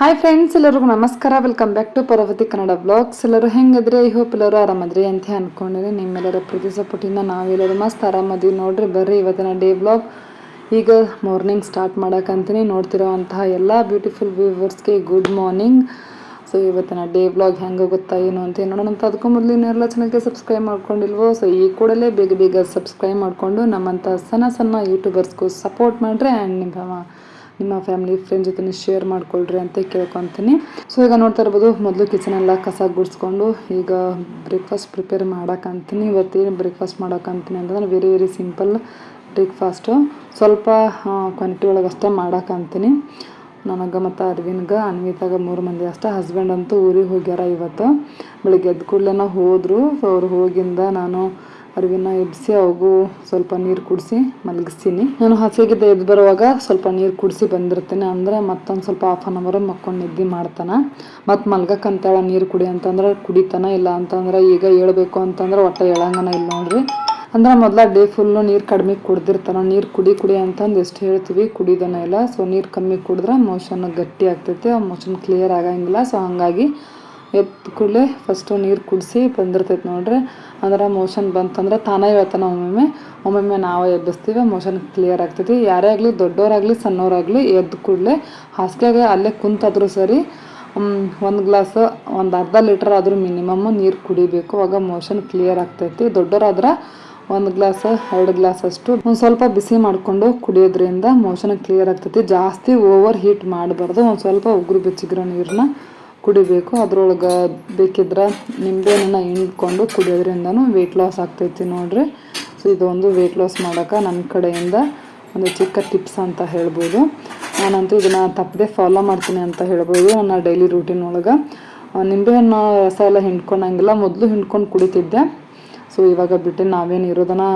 Hi friends ಎಲ್ಲರಿಗೂ ನಮಸ್ಕಾರ. Welcome back to Parvati Kannada blogs ಎಲ್ಲರೂ ಹೆಂಗಿದ್ರೆ? ಐ ಹೋಪ್ ಎಲ್ಲರೂ ಆರಾಮದ್ರಿ ಅಂತ ಅನ್ಕೊಂಡಿರಿ ನಿಮ್ಮೆಲ್ಲರ ಪ್ರೀತಿ ಸಪೋರ್ಟಿಂದ ನಾವೆಲ್ಲರೂ ಮಸ್ತ್ ಆರಾಮದ್ವಿ ನೋಡ್ರಿ. ಬರ್ರಿ ಇವತ್ತಿನ ಡೇ ಬ್ಲಾಗ್ ಈಗ ಮಾರ್ನಿಂಗ್ ಸ್ಟಾರ್ಟ್ ಮಾಡಕ್ಕಂತೀನಿ ನೋಡ್ತಿರೋವಂತಹ ಎಲ್ಲ ಬ್ಯೂಟಿಫುಲ್ ವ್ಯೂವರ್ಸ್ಗೆ ಗುಡ್ ಮಾರ್ನಿಂಗ್ ಸೊ ಇವತ್ತಿನ ಡೇ ಬ್ಲಾಗ್ ಹೆಂಗೆ ಗೊತ್ತಾ ಏನು ಅಂತ ನೋಡೋಣ ಅಂತ ಅದಕ್ಕೂ ಮೊದಲು ಇನ್ನೆಲ್ಲ ಚಾನಲ್ಗೆ ಸಬ್ಸ್ಕ್ರೈಬ್ ಮಾಡ್ಕೊಂಡಿಲ್ವೋ ಸೊ ಈ ಕೂಡಲೇ ಬೇಗ ಬೇಗ ಸಬ್ಸ್ಕ್ರೈಬ್ ಮಾಡಿಕೊಂಡು ನಮ್ಮಂಥ ಸಣ್ಣ ಸಣ್ಣ ಯೂಟ್ಯೂಬರ್ಸ್ಗೂ ಸಪೋರ್ಟ್ ಮಾಡಿರಿ. ಆ್ಯಂಡ್ ನಿಮ್ಮ ನಿಮ್ಮ ಫ್ಯಾಮಿಲಿ ಫ್ರೆಂಡ್ ಜೊತೆ ಶೇರ್ ಮಾಡ್ಕೊಳ್ರಿ ಅಂತ ಕೇಳ್ಕೊತೀನಿ. ಸೊ ಈಗ ನೋಡ್ತಾ ಇರ್ಬೋದು, ಮೊದಲು ಕಿಚನ್ ಎಲ್ಲ ಕಸ ಗುಡಿಸ್ಕೊಂಡು, ಈಗ ಬ್ರೇಕ್ಫಾಸ್ಟ್ ಪ್ರಿಪೇರ್ ಮಾಡೋಕ್ಕಂತೀನಿ ಇವತ್ತೇನು ಬ್ರೇಕ್ಫಾಸ್ಟ್ ಮಾಡೋಕ್ಕಂತೀನಿ ಅಂತಂದ್ರೆ ವೆರಿ ವೆರಿ ಸಿಂಪಲ್ ಬ್ರೇಕ್ಫಾಸ್ಟು ಸ್ವಲ್ಪ ಕ್ವಾಂಟಿಟಿ ಒಳಗೆ ಅಷ್ಟೇ ಮಾಡೋಕ್ಕಂತೀನಿ ನನಗೆ ಮತ್ತು ಅರವಿಂದ್ಗೆ, ಅನ್ವಿತಾಗ ಮೂರು ಮಂದಿ ಅಷ್ಟೇ. ಹಸ್ಬೆಂಡ್ ಅಂತೂ ಊರಿಗೆ ಹೋಗ್ಯಾರ ಇವತ್ತು. ಬೆಳಿಗ್ಗೆ ಎದ್ದ ಕೂಡಲೇ ಹೋದರು. ಸೊ ಅವ್ರು ಹೋಗಿಂದ ನಾನು ಅರಿವಿನ ಇಡಿಸಿ ಅವಾಗೂ ಸ್ವಲ್ಪ ನೀರು ಕುಡಿಸಿ ಮಲಗಿಸ್ತೀನಿ. ನಾನು ಹಸಿಗಿದ್ದ ಎದ್ದು ಬರುವಾಗ ಸ್ವಲ್ಪ ನೀರು ಕುಡಿಸಿ ಬಂದಿರ್ತೀನಿ ಅಂದರೆ ಮತ್ತೊಂದು ಸ್ವಲ್ಪ ಹಾಫ್ ಆನ್ ಅವರ್ ಮಕ್ಕೊಂಡು ನಿದ್ದೆ ಮಾಡ್ತಾನೆ. ಮತ್ತು ಮಲ್ಗಕ್ಕಂತೇಳ ನೀರು ಕುಡಿ ಅಂತಂದ್ರೆ ಕುಡಿತಾನ, ಇಲ್ಲ ಅಂತಂದ್ರೆ ಈಗ ಹೇಳ್ಬೇಕು ಅಂತಂದ್ರೆ ಒಟ್ಟು ಹೇಳಂಗನ ಇಲ್ಲ ನೋಡ್ರಿ. ಅಂದ್ರೆ ಮೊದಲ ಡೇ ಫುಲ್ಲು ನೀರು ಕಡಿಮೆ ಕುಡ್ದಿರ್ತಾನೆ. ನೀರು ಕುಡಿ ಕುಡಿ ಅಂತಂದು ಎಷ್ಟು ಹೇಳ್ತೀವಿ, ಕುಡಿದನ ಇಲ್ಲ. ಸೊ ನೀರು ಕಮ್ಮಿ ಕುಡಿದ್ರೆ ಮೋಷನ್ ಗಟ್ಟಿ ಆಗ್ತೈತೆ ಮೋಷನ್ ಕ್ಲಿಯರ್ ಆಗಂಗಿಲ್ಲ. ಸೊ ಹಾಗಾಗಿ ಎದ್ದು ಕೂಡಲೇ ಫಸ್ಟು ನೀರು ಕುಡಿಸಿ ಬಂದಿರ್ತೈತೆ ನೋಡ್ರಿ. ಅಂದ್ರೆ ಮೋಷನ್ ಬಂತಂದ್ರೆ ತಾನೇ ಹೇಳ್ತಾನೆ ಒಮ್ಮೊಮ್ಮೆ. ಒಮ್ಮೊಮ್ಮೆ ನಾವೇ ಎಬ್ಬಿಸ್ತೀವಿ ಮೋಷನ್ ಕ್ಲಿಯರ್ ಆಗ್ತೈತಿ. ಯಾರೇ ಆಗಲಿ ದೊಡ್ಡವರಾಗಲಿ ಸಣ್ಣವರಾಗಲಿ ಎದ್ದು ಕೂಡಲೇ ಹಾಸಿಗೆಗೆ ಅಲ್ಲೇ ಕುಂತಾದ್ರೂ ಸರಿ ಒಂದು ಗ್ಲಾಸ್ ಒಂದು ಅರ್ಧ ಲೀಟರ್ ಆದರೂ ಮಿನಿಮಮ್ ನೀರು ಕುಡಿಬೇಕು. ಆಗ ಮೋಷನ್ ಕ್ಲಿಯರ್ ಆಗ್ತೈತಿ. ದೊಡ್ಡವರಾದ್ರೆ ಒಂದು ಗ್ಲಾಸ್ ಎರಡು ಗ್ಲಾಸ್ ಅಷ್ಟು ಒಂದು ಸ್ವಲ್ಪ ಬಿಸಿ ಮಾಡಿಕೊಂಡು ಕುಡಿಯೋದ್ರಿಂದ ಮೋಷನ್ ಕ್ಲಿಯರ್ ಆಗ್ತೈತಿ. ಜಾಸ್ತಿ ಓವರ್ ಹೀಟ್ ಮಾಡಬಾರ್ದು. ಒಂದು ಸ್ವಲ್ಪ ಉಗುರು ಬೆಚ್ಚಗಿರೋ ನೀರನ್ನ ಕುಡಿಬೇಕು. ಅದ್ರೊಳಗೆ ಬೇಕಿದ್ರೆ ನಿಂಬೆಹಣ್ಣನ್ನ ಹಿಂಡ್ಕೊಂಡು ಕುಡಿಯೋದ್ರಿಂದನೂ ವೆಯ್ಟ್ ಲಾಸ್ ಆಗ್ತೈತಿ ನೋಡ್ರಿ. ಸೊ ಇದೊಂದು ವೆಯ್ಟ್ ಲಾಸ್ ಮಾಡೋಕೆ ನನ್ನ ಕಡೆಯಿಂದ ಒಂದು ಚಿಕ್ಕ ಟಿಪ್ಸ್ ಅಂತ ಹೇಳ್ಬೋದು. ನಾನಂತೂ ಇದನ್ನು ತಪ್ಪದೆ ಫಾಲೋ ಮಾಡ್ತೀನಿ ಅಂತ ಹೇಳ್ಬೋದು ನನ್ನ ಡೈಲಿ ರೂಟೀನ್ ಒಳಗೆ. ನಿಂಬೆಹಣ್ಣು ರಸ ಎಲ್ಲ ಹಿಂಡ್ಕೊಂಡಂಗಿಲ್ಲ. ಮೊದಲು ಹಿಂಡ್ಕೊಂಡು ಕುಡಿತಿದ್ದೆ. ಸೊ ಇವಾಗ ಬಿಟ್ಟು ನಾವೇನು ಇರೋದನ್ನ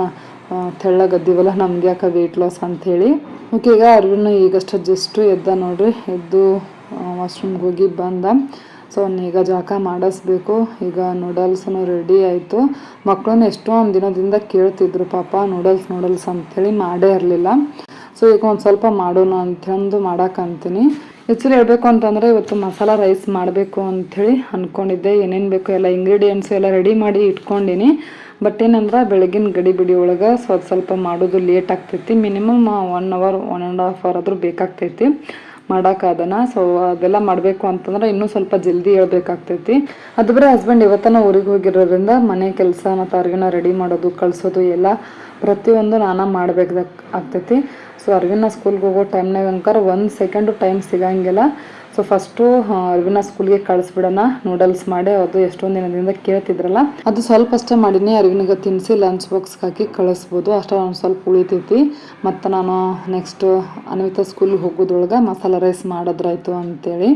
ತೆಳ್ಳಗದ್ದೀವಲ್ಲ ನಮ್ಗೆ ಯಾಕೆ ವೆಯ್ಟ್ ಲಾಸ್ ಅಂಥೇಳಿ ಓಕೆ ಈಗ ಅರ್ವಿನ ಈಗಷ್ಟು ಜಸ್ಟು ಎದ್ದ ನೋಡ್ರಿ. ಎದ್ದು ವಾಶ್ರೂಮ್ಗೆ ಹೋಗಿ ಬಂದ. ಸೊ ಈಗ ಜಾಕ ಮಾಡಿಸ್ಬೇಕು. ಈಗ ನೂಡಲ್ಸ್ನು ರೆಡಿ ಆಯಿತು. ಮಕ್ಕಳನ್ನ ಒಂದು ದಿನದಿಂದ ಕೇಳ್ತಿದ್ರು, ಪಾಪ ನೂಡಲ್ಸ್ ನೂಡಲ್ಸ್ ಅಂಥೇಳಿ ಮಾಡೇ ಇರಲಿಲ್ಲ. ಸೊ ಈಗ ಒಂದು ಸ್ವಲ್ಪ ಮಾಡೋಣ ಅಂತಂದು ಮಾಡೋಕ್ಕಂತೀನಿ ಆ್ಯಕ್ಚುಲಿ ಹೇಳಬೇಕು ಅಂತಂದರೆ, ಇವತ್ತು ಮಸಾಲ ರೈಸ್ ಮಾಡಬೇಕು ಅಂಥೇಳಿ ಅಂದ್ಕೊಂಡಿದ್ದೆ ಏನೇನು ಬೇಕು ಎಲ್ಲ ಇಂಗ್ರೀಡಿಯೆಂಟ್ಸ್ ಎಲ್ಲ ರೆಡಿ ಮಾಡಿ ಇಟ್ಕೊಂಡಿನಿ. ಬಟ್ ಏನಂದ್ರೆ, ಬೆಳಗಿನ ಗಡಿ ಬಿಡಿ ಒಳಗೆ ಸ್ವಲ್ಪ ಸ್ವಲ್ಪ ಮಾಡೋದು ಲೇಟ್ ಆಗ್ತೈತಿ. Minimum one hour one and half hour ಆದರೂ ಬೇಕಾಗ್ತೈತಿ. ಮಾಡೋಕ್ಕಾದನ? ಸೊ ಅದೆಲ್ಲ ಮಾಡಬೇಕು ಅಂತಂದ್ರೆ ಇನ್ನೂ ಸ್ವಲ್ಪ ಜಲ್ದಿ ಹೇಳ್ಬೇಕಾಗ್ತೈತಿ. ಅದು ಬರೀ ಹಸ್ಬೆಂಡ್ ಇವತ್ತನ ಊರಿಗೆ ಹೋಗಿರೋದ್ರಿಂದ ಮನೆ ಕೆಲಸ ಮತ್ತು ಅರ್ಗಿನ ರೆಡಿ ಮಾಡೋದು, ಕಳಿಸೋದು ಎಲ್ಲ ಪ್ರತಿಯೊಂದು ನಾನು ಮಾಡಬೇಕಾಗ್ತೈತಿ. ಸೊ ಅರ್ಗಿನ ಸ್ಕೂಲ್ಗೆ ಹೋಗೋ ಟೈಮ್ನಾಗ ಅಂಕರ್ ಒಂದು ಸೆಕೆಂಡು ಟೈಮ್ ಸಿಗಂಗಿಲ್ಲ. ಸೊ ಫಸ್ಟು ಅರ್ವಿನ ಸ್ಕೂಲ್ಗೆ ಕಳಿಸ್ಬಿಡೋಣ. ನೂಡಲ್ಸ್ ಮಾಡಿ ಅದು ಎಷ್ಟೊಂದು ದಿನದಿಂದ ಕೇಳ್ತಿದ್ರಲ್ಲ? ಅದು ಸ್ವಲ್ಪ ಅಷ್ಟೇ ಮಾಡೀನಿ. ಅರ್ವಿನಿಗೆ ತಿನ್ನಿಸಿ ಲಂಚ್ ಬಾಕ್ಸ್ಗೆ ಹಾಕಿ ಕಳಿಸ್ಬೋದು. ಅಷ್ಟೇ ಒಂದು ಸ್ವಲ್ಪ ಉಳಿತೈತಿ. ಮತ್ತು ನಾನು ನೆಕ್ಸ್ಟ್ ಅನ್ವಿತಾ ಸ್ಕೂಲ್ಗೆ ಹೋಗೋದ್ರೊಳಗೆ ಮಸಾಲ ರೈಸ್ ಮಾಡೋದ್ರಾಯ್ತು ಅಂತೇಳಿ.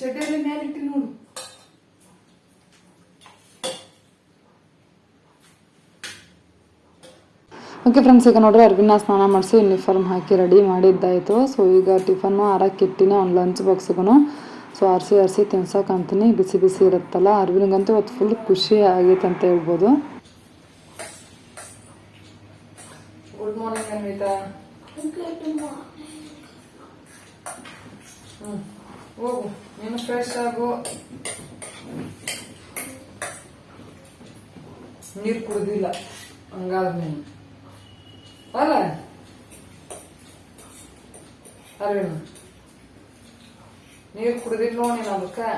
ಚಡ್ಡಿ ಮೇಲೆ ಇಟ್ಟು ನೋಡು. ಓಕೆ ಫ್ರೆಂಡ್ಸ್ ಈಗ ನೋಡ್ರಿ ಅರ್ವಿನ ಸ್ನಾನ ಮಾಡಿಸಿ ಯೂನಿಫಾರ್ಮ್ ಹಾಕಿ ರೆಡಿ ಮಾಡಿದ್ದಾಯಿತು. ಸೊ ಈಗ ಟಿಫನ್ನು ಆರಕ್ಕೆ ಇಟ್ಟಿನಿ, ಅವ್ನು ಲಂಚ್ ಬಾಕ್ಸ್ಗೂ ಸೊ ಆರಿಸಿ ಆರಿಸಿ ತಿನ್ಸೋಕೆ ಅಂತೀನಿ. ಬಿಸಿ ಬಿಸಿ ಇರುತ್ತಲ್ಲ ಅರ್ವಿನಿಗಂತೂ ಇವತ್ತು ಫುಲ್ ಖುಷಿ ಆಗೈತೆ ಅಂತ ಹೇಳ್ಬೋದು. ನೀರು ಕುಡಿದಿಲ್ಲ ಹಂಗಾದ್ರೆ ನೀನು ಅಲ್ಲ ಅರವಿಂದ ನೀರು ಕುಡಿದಿಲ್ಲ ನೀನು ಅದಕ್ಕೆ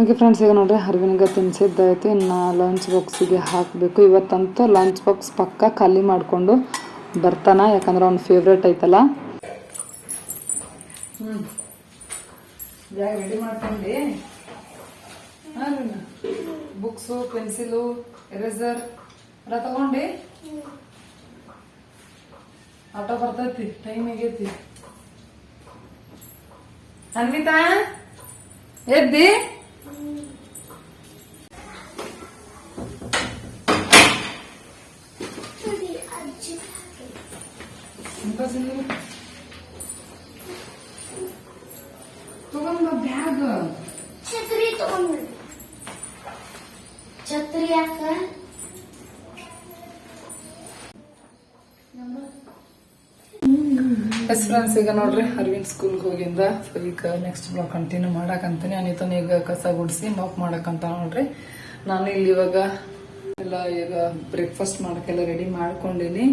ಓಕೆ ಫ್ರೆಂಡ್ಸ್ ಈಗ ನೋಡ್ರಿ ಹರಿವಿನಿಗೆ ತಿನ್ಸಿದ್ದಾಯ್ತು ಇನ್ನು ಲಂಚ್ ಬಾಕ್ಸಿಗೆ ಹಾಕಬೇಕು. ಇವತ್ತಂತೂ ಲಂಚ್ ಬಾಕ್ಸ್ ಪಕ್ಕ ಖಾಲಿ ಮಾಡಿಕೊಂಡು ಬರ್ತಾನೆ ಯಾಕಂದ್ರೆ ಅವ್ನ ಫೇವ್ರೇಟ್ ಐತಲ್ಲ. ರೆಡಿ ಮಾಡ್ಕೊಂಡು. ಬುಕ್ಸು ಪೆನ್ಸಿಲು ಎರೇಸರ್ ಎಲ್ಲ ತಗೊಂಡಿ. ಆಟೋ ಬರ್ತೈತಿ ಟೈಮ್ ಆಗೈತಿ. ಅನ್ವಿತಾ ಎದ್ದಿ? ತಗೊಂಡ ಫ್ರೆಂಡ್ಸ್ ಈಗ ನೋಡ್ರಿ ಅರವಿಂದ್ ಸ್ಕೂಲ್ಗೆ ಹೋಗಿಂದ. ಸೊ ಈಗ ನೆಕ್ಸ್ಟ್ ಬ್ಲಾಗ್ ಕಂಟಿನ್ಯೂ ಮಾಡಕಂತೀನಿ. ಅನಿತನ ಈಗ ಕಸ ಗುಡಿಸಿ ಮಾಪ್ ಮಾಡಕಂತ ನೋಡ್ರಿ. ನಾನು ಇಲ್ಲಿ ಇವಾಗ ಎಲ್ಲ ಈಗ ಬ್ರೇಕ್ಫಾಸ್ಟ್ ಮಾಡಕ್ಕೆಲ್ಲ ರೆಡಿ ಮಾಡ್ಕೊಂಡಿನಿ.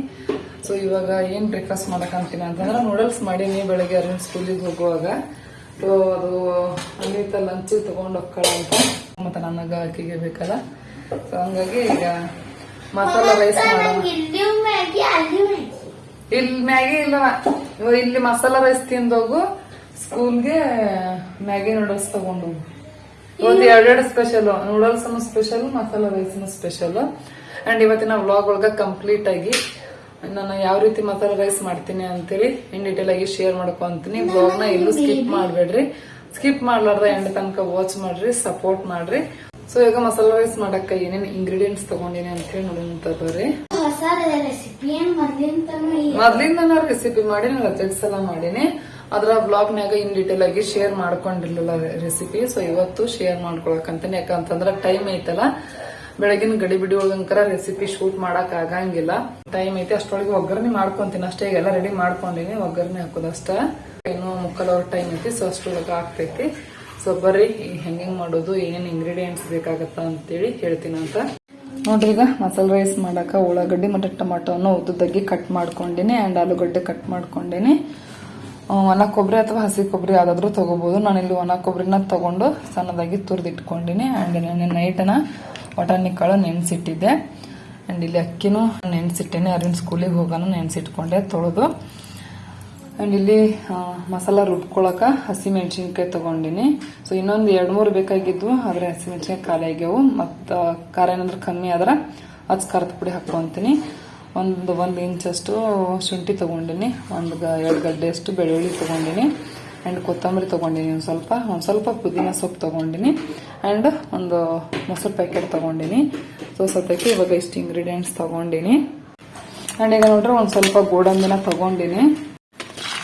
ಸೊ ಇವಾಗ ಏನ್ ಬ್ರೇಕ್ಫಾಸ್ಟ್ ಮಾಡಕಂತೀನಿ ಅಂತಂದ್ರೆ ನೂಡಲ್ಸ್ ಮಾಡೀನಿ ಬೆಳಗ್ಗೆ ಅರವಿಂದ್ ಸ್ಕೂಲಿಗೆ ಹೋಗುವಾಗ. ಸೊ ಅದು ಅನಿತ ಲಂಚ್ ತೊಗೊಂಡು ಅಂತ. ಮತ್ತೆ ನನಗ ಆಕೆಗೆ ಬೇಕಲ್ಲ. ಸೊ ಹಂಗಾಗಿ ಈಗ ಮಸಾಲ ರೈಸ್ ಮಾಡೋಣ ಇಲ್ಲಿ ಮ್ಯಾಗಿ ಇಲ್ಲಿ. ಇಲ್ಲ ಇಲ್ಲಿ ಮಸಾಲಾ ರೈಸ್ ತಿಂದೋಗು ಸ್ಕೂಲ್ಗೆ ಮ್ಯಾಗಿ ನೂಡಲ್ಸ್ ತಗೊಂಡೋಗು ಇವತ್ತು ಎರಡೆರಡು special noodles special masala rice special and ಇವತ್ತಿನ ವ್ಲಾಗ್ ಒಳಗ ಕಂಪ್ಲೀಟ್ ಆಗಿ ನಾನು ಯಾವ ರೀತಿ ಮಸಾಲಾ ರೈಸ್ ಮಾಡ್ತೀನಿ ಅಂತೇಳಿ ಇನ್ ಡೀಟೇಲ್ ಆಗಿ ಶೇರ್ ಮಾಡ್ಕೊಂತೀನಿ ವ್ಲಾಗ್ನ ಎಲ್ಲೂ ಸ್ಕಿಪ್ ಮಾಡ್ಬೇಡ್ರಿ. ಸ್ಕಿಪ್ ಮಾಡ್ಲಾರ್ದ ಎಂಡ್ ತನಕ ವಾಚ್ ಮಾಡ್ರಿ ಸಪೋರ್ಟ್ ಮಾಡ್ರಿ. ಸೊ ಈಗ ಮಸಾಲ ರೈಸ್ ಮಾಡಕ್ಕ ಏನೇನು ಇಂಗ್ರೀಡಿಯೆಂಟ್ಸ್ ತಗೊಂಡಿನಿ ಅಂತ ಹೇಳಿ ನೋಡೋಣ ಬರ್ರಿ ಮೊದ್ಲಿಂದ ನಾನು ರೆಸಿಪಿ ಮಾಡಿ ನಾನು ಸಲ ಮಾಡೀನಿ. ಅದ್ರ ಬ್ಲಾಗ್ ನಾಗ ಇನ್ ಡೀಟೇಲ್ ಆಗಿ ಶೇರ್ ಮಾಡ್ಕೊಂಡಿರ್ಲಿಲ್ಲ ರೆಸಿಪಿ ಸೊ ಇವತ್ತು ಶೇರ್ ಮಾಡ್ಕೊಳಕಂತಾನೆ ಯಾಕಂತಂದ್ರ ಟೈಮ್ ಐತಲ್ಲ, ಬೆಳಗಿನ ಗಡಿ ಬಿಡಿ ಒಳಗಂಕರ ರೆಸಿಪಿ ಶೂಟ್ ಮಾಡಕ್ ಆಗಂಗಿಲ್ಲ. ಟೈಮ್ ಐತಿ, ಅಷ್ಟೊಳಗೆ ಒಗ್ಗರಣೆ ಮಾಡ್ಕೊಂತೀನಿ. ಅಷ್ಟೇ ಈಗೆಲ್ಲ ರೆಡಿ ಮಾಡ್ಕೊಂಡಿನಿ, ಒಗ್ಗರಣೆ ಹಾಕೋದಷ್ಟ. ಇನ್ನು ಮುಕ್ಕಲ್ ಅವ್ರ ಟೈಮ್ ಐತಿ ಸೊ ಅಷ್ಟೊಳಗ ಆಗ್ತೈತಿ. ಸೊ ಬರ್ರಿ ಹೆಂಗೆ ಮಾಡೋದು ಏನೇನು ಇಂಗ್ರೀಡಿಯೆಂಟ್ಸ್ ಬೇಕಾಗತ್ತ ಅಂತೇಳಿ ಹೇಳ್ತೀನಿ ಅಂತ. ನೋಡ್ರಿ ಈಗ ಮಸಾಲ ರೈಸ್ ಮಾಡಕ ಉಳ್ಳಾಗಡ್ಡಿ ಮತ್ತು ಟೊಮಾಟೋನ ಉದ್ದುದ್ದಾಗಿ ಕಟ್ ಮಾಡ್ಕೊಂಡಿನಿ ಆ್ಯಂಡ್ ಆಲೂಗಡ್ಡೆ ಕಟ್ ಮಾಡ್ಕೊಂಡಿನಿ. ಒಣ ಕೊಬ್ಬರಿ ಅಥವಾ ಹಸಿ ಕೊಬ್ಬರಿ ಯಾವುದಾದ್ರೂ ತೊಗೋಬೋದು. ನಾನಿಲ್ಲಿ ಒಣ ಕೊಬ್ಬರಿನ ತಗೊಂಡು ಸಣ್ಣದಾಗಿ ತುರಿದಿಟ್ಕೊಂಡಿನಿ. ಆ್ಯಂಡ್ ನಾನು ನೈಟನ ಬಟಾಣಿ ಕಾಳು ನೆನೆಸಿಟ್ಟಿದ್ದೆ. ಆ್ಯಂಡ್ ಇಲ್ಲಿ ಅಕ್ಕಿನೂ ನೆನೆಸಿಟ್ಟೇನೆ ಅರಿನ ಸ್ಕೂಲಿಗೆ ಹೋಗೋಣ ನೆನೆಸಿಟ್ಕೊಂಡೆ, ತೊಳೆದು. ಆ್ಯಂಡ್ ಇಲ್ಲಿ ಮಸಾಲ ಹಸಿ ಮೆಣಸಿನ್ಕಾಯಿ ತಗೊಂಡಿನಿ. ಸೊ ಇನ್ನೊಂದು ಎರಡು ಮೂರು ಬೇಕಾಗಿದ್ವು, ಆದರೆ ಹಸಿ ಮೆಣಸಿನ್ಕಾಯಿ ಖಾಲಿ ಆಗ್ಯಾವು. ಮತ್ತು ಖಾರ ಏನಾದರೂ ಕಮ್ಮಿ ಆದ್ರೆ ಅದು ಖಾರದ ಪುಡಿ ಹಾಕ್ಕೊತೀನಿ. ಒಂದು ಒಂದು ಇಂಚಷ್ಟು ಶುಂಠಿ ತಗೊಂಡಿನಿ. ಒಂದು ಎರಡು ಗಡ್ಡೆಯಷ್ಟು ಬೆಳ್ಳುಳ್ಳಿ ತೊಗೊಂಡಿನಿ. ಆ್ಯಂಡ್ ಕೊತ್ತಂಬರಿ ತೊಗೊಂಡಿನಿ ಒಂದು ಸ್ವಲ್ಪ. ಒಂದು ಸ್ವಲ್ಪ ಪುದೀನ ಸೊಪ್ಪು ತೊಗೊಂಡಿನಿ. ಆ್ಯಂಡ್ ಒಂದು ಮೊಸರು ಪ್ಯಾಕೆಟ್ ತೊಗೊಂಡಿನಿ. ಸೊ ಸದ್ಯಕ್ಕೆ ಇವಾಗ ಇಷ್ಟು ಇಂಗ್ರೀಡಿಯೆಂಟ್ಸ್ ತೊಗೊಂಡಿನಿ. ಆ್ಯಂಡ್ ಈಗ ನೋಡ್ರೆ, ಒಂದು ಸ್ವಲ್ಪ ಗೋಡಂಬಿನ ತಗೊಂಡಿನಿ.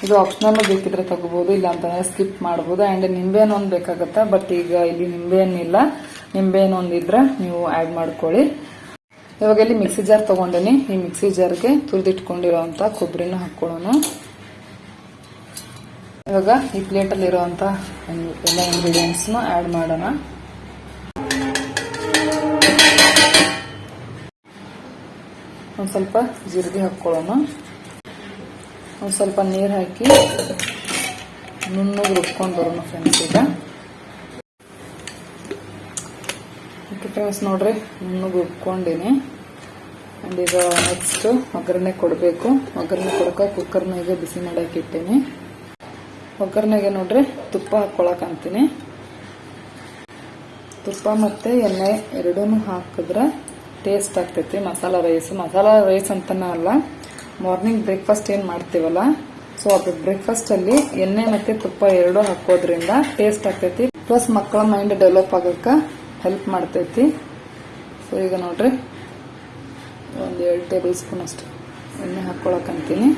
ಇದು ಆಪ್ಷನಲ್ ಬೇಕಿದ್ರೆ ತಗೋಬಹುದು ಇಲ್ಲ ಅಂತಂದ್ರೆ ಸ್ಕಿಪ್ ಮಾಡಬಹುದು ಅಂಡ್ ನಿಂಬೆಹಣ್ಣು ಒಂದು ಬೇಕಾಗುತ್ತೆ? ಬಟ್ ಈಗ ಇಲ್ಲಿ ನಿಂಬೆ ನಿಂಬೆಹಣ್ಣು ಒಂದು ಒಂದಿದ್ರೆ ನೀವು ಆಡ್ ಮಾಡ್ಕೊಳ್ಳಿ. ಇವಾಗ ಇಲ್ಲಿ ಮಿಕ್ಸಿ ಜಾರ್ ತಗೊಂಡಿನಿ. ಈ ಮಿಕ್ಸಿ ಜಾರ್ಗೆ ತುರಿದಿಟ್ಕೊಂಡಿರೋಂತ ಕೊಬ್ಬರಿನ ಹಾಕೊಳ್ಳೋಣ. ಇವಾಗ ಈ ಪ್ಲೇಟಲ್ಲಿ ಇರುವಂತ ಎಲ್ಲ ನ ಆಡ್ ಮಾಡೋಣ. ಒಂದು ಸ್ವಲ್ಪ ಜೀರಿಗೆ ಹಾಕ್ಕೊಳ್ಳೋಣ ಒಂದು ಸ್ವಲ್ಪ ನೀರು ಹಾಕಿ ನುಣ್ಣಗೆ ರುಬ್ಕೊಂಡು ಬರೋಣ ಫ್ರೆಂಡ್ಸ್ ಈಗ. ಫ್ರೆಂಡ್ಸ್ ನೋಡ್ರಿ, ನುಣ್ಣಗೆ ರುಬ್ಕೊಂಡಿನಿ. ಆ್ಯಂಡ್ ಈಗ ನೆಕ್ಸ್ಟ್ ಒಗ್ಗರಣೆ ಕೊಡಬೇಕು. ಒಗ್ಗರಣೆ ಕೊಡಕ್ಕೆ ಕುಕ್ಕರ್ನಾಗ ಬಿಸಿ ಮಾಡಕ್ಕೆ ಇಟ್ಟೀನಿ. ಒಗ್ಗರಣೆಗೆ ನೋಡ್ರಿ, ತುಪ್ಪ ಹಾಕ್ಕೊಳಕ್ ಅಂತೀನಿ. ತುಪ್ಪ ಮತ್ತು ಎಣ್ಣೆ ಎರಡೂ ಹಾಕಿದ್ರೆ ಟೇಸ್ಟ್ ಆಗ್ತೈತಿ. ಮಸಾಲ ರೈಸ್ ಮಸಾಲ ರೈಸ್ ಅಂತನ ಅಲ್ಲ. ಮಾರ್ನಿಂಗ್ ಬ್ರೇಕ್ಫಾಸ್ಟ್ ಏನು ಮಾಡ್ತೀವಲ್ಲ? ಸೊ ಅದು ಬ್ರೇಕ್ಫಾಸ್ಟಲ್ಲಿ ಎಣ್ಣೆ ಮತ್ತೆ ತುಪ್ಪ ಎರಡೂ ಹಾಕೋದ್ರಿಂದ ಟೇಸ್ಟ್ ಆಗ್ತೈತಿ. ಪ್ಲಸ್ ಮಕ್ಕಳ ಮೈಂಡ್ ಡೆವಲಪ್ ಆಗೋಕ್ಕೆ ಹೆಲ್ಪ್ ಮಾಡ್ತೈತಿ. ಸೊ ಈಗ ನೋಡ್ರಿ. ಒಂದು ಎರಡು ಟೇಬಲ್ ಸ್ಪೂನ್ ಅಷ್ಟು ಎಣ್ಣೆ ಅಂತೀನಿ.